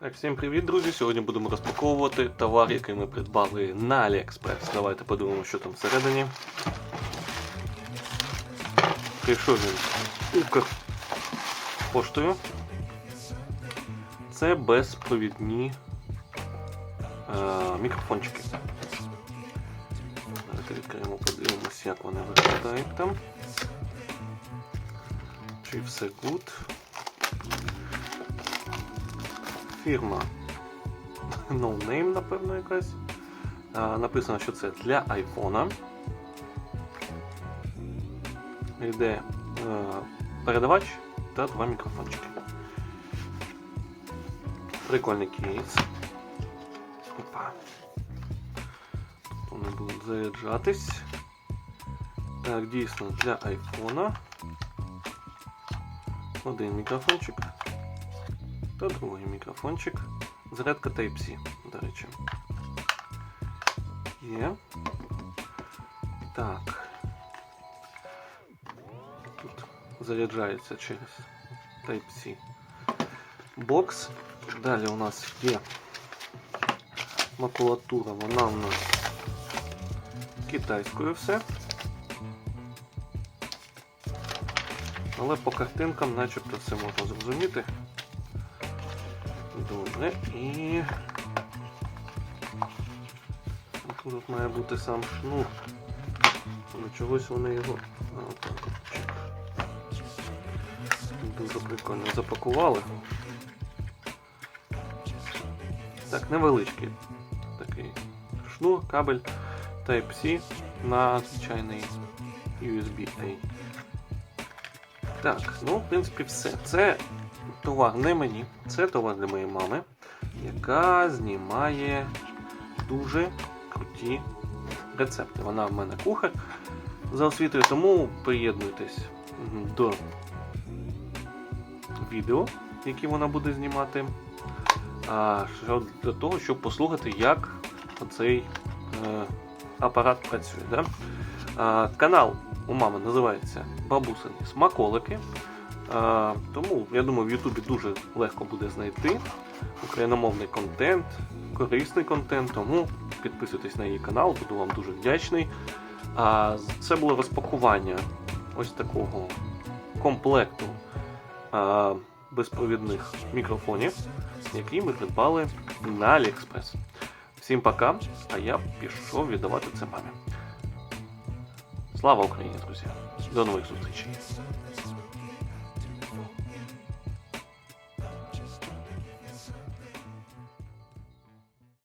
Так, всім привіт, друзі! Сьогодні будемо розпаковувати товар, який ми придбали на AliExpress. Давайте подивимося, що там всередині. Прийшов він Укрпоштою. Це безпровідні е, мікрофончики. Давайте відкриємо, подивимось, як вони виглядають там. Чи все good. Фірма No Name, напевно, якась. Написано, що це для айфона. Йде е, передавач та два мікрофончики. Прикольний кейс. Опа. Тут вони будуть заряджатись. Так, дійсно для айфона. Один мікрофончик та другий мікрофончик. Зарядка Type-C, до речі. Є. Так. Тут заряджається через Type-C бокс. Далі у нас є макулатура, вона у нас китайською все. Але по картинкам начебто все можна зрозуміти. Добре, і тут має бути сам шнур. Але чогось вони його дуже прикольно запакували. Так, невеличкий такий шнур, кабель Type-C на звичайний USB-A. Так, ну, в принципі, все. Це товар не мені, це товар для моєї мами, яка знімає дуже круті рецепти. Вона в мене кухар за освітою, тому приєднуйтесь до відео, які вона буде знімати. Для того, щоб послухати, як цей е, апарат працює. Канал у мами називається Бабусині Смаколики. Тому я думаю, в Ютубі дуже легко буде знайти україномовний контент, корисний контент. Тому підписуйтесь на її канал, буду вам дуже вдячний. А, це було розпакування ось такого комплекту а, безпровідних мікрофонів, які ми придбали на AliExpress. Всім пока, а я пішов віддавати це мамі. Слава Україні, друзі! До нових зустрічей!